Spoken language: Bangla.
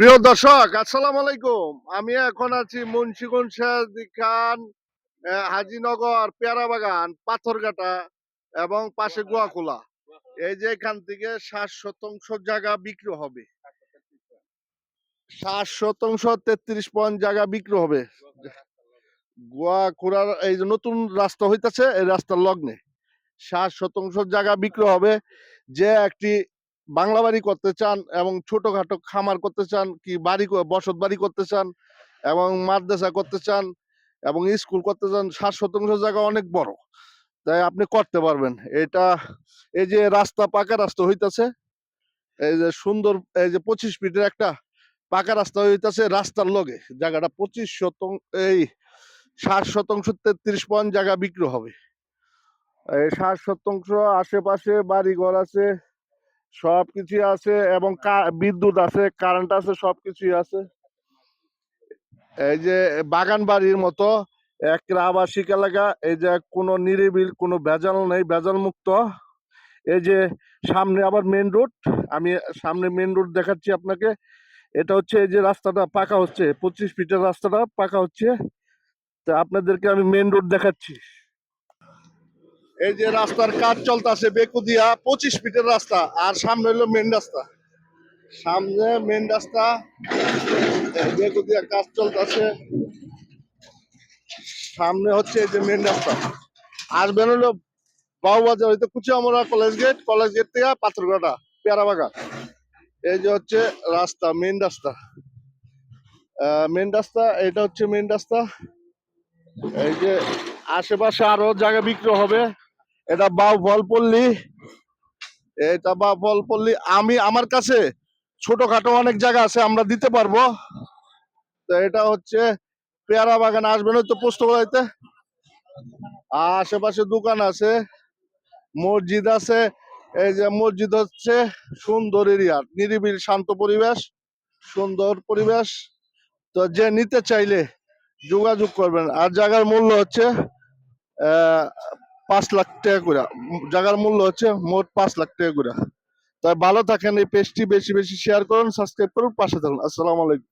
প্রিয় দর্শক, আসসালামু আলাইকুম। আমি এখন আছি মুন্সিগঞ্জ শাহজি খান হাজিনগর, পেয়ারাবাগান, পাথরঘাটা এবং পাশে গুয়াখোলা। এই যে এখান থেকে ষাট শতাংশ জায়গা বিক্রি হবে। ষাট শতাংশ, তেত্রিশ পয়েন্ট জায়গা বিক্রি হবে। গুয়াখোলার এই যে নতুন রাস্তা হইতাছে, এই রাস্তার লগ্নে ষাট শতাংশ জায়গা বিক্রি হবে। যে একটি বাংলা বাড়ি করতে চান এবং ছোটখাটো খামার করতে চান কি বাড়ি বসত বাড়ি করতে চান এবং মাদ্রাসা করতে চান এবং স্কুল করতে চান, ষাট শতাংশ জায়গা অনেক বড়। তাই আপনি করতে পারবেন। এটা এই যে রাস্তা পাকা রাস্তা হইতাছে, এই যে সুন্দর, এই যে পঁচিশ ফিটের একটা পাকা রাস্তা হইতাছে রাস্তার লগে, জায়গাটা পঁচিশ শতাংশ এই ষাট শতাংশ তেত্রিশ পয়েন্ট জায়গা বিক্রি হবে। এই ষাট শতাংশ আশেপাশে বাড়ি ঘর আছে সবকিছু আছে এবং বিদ্যুৎ আছে কারেন্ট আছে, সবকিছুই আছে। এই যে বাগান বাড়ির মতো, এক আবাসিক এলাকা, এই যে কোনো নিরিবিল, কোনো ভেজাল নেই, ভেজাল মুক্ত। এই যে সামনে আবার মেন রোড আমি সামনে মেন রোড দেখাচ্ছি আপনাকে। এটা হচ্ছে এই যে রাস্তাটা পাকা হচ্ছে, পঁচিশ ফিটের রাস্তাটা পাকা হচ্ছে। তা আপনাদেরকে আমি মেন রোড দেখাচ্ছি। এই যে রাস্তার কাজ চলতেছে বেকুদিয়া, পঁচিশ ফিটের রাস্তা, আর সামনে হলো মেন রাস্তা। সামনে মেন রাস্তা, বেকুদিয়া কাজ চলতেছে। সামনে হচ্ছে এই যে মেন রাস্তা। আসবেন হলো বাবুবাজার হইতে Kuchiamora college gate college gate থেকে পাথরঘাটা পেয়ারা বাগান এই যে হচ্ছে রাস্তা মেন রাস্তা। মেন রাস্তা, এটা হচ্ছে মেন রাস্তা। এই যে আশেপাশে আরও জায়গা বিক্রি হবে। এটা বাউ ফলপল্লী এটা বা ফলপল্লী আমি, আমার কাছে ছোটখাটো অনেক জায়গা আছে, আমরা দিতে পারব। তো এটা হচ্ছে পেয়ারা বাগান, আসবেন হয়তো পোস্ট করাইতে আশেপাশে দোকান আছে, মসজিদ আছে। এই যে মসজিদ হচ্ছে সুন্দর এরিয়া, নিরিবিল, শান্ত পরিবেশ, সুন্দর পরিবেশ। তো যে নিতে চাইলে যোগাযোগ করবেন। আর জায়গার মূল্য হচ্ছে পাঁচ লাখ টাকা করে। জায়গার মূল্য হচ্ছে মোট পাঁচ লাখ টাকা করে। তাই ভালো থাকেন, এই পেজটি বেশি বেশি শেয়ার করুন সাবস্ক্রাইব করুন, পাশে থাকুন। আসসালামু আলাইকুম।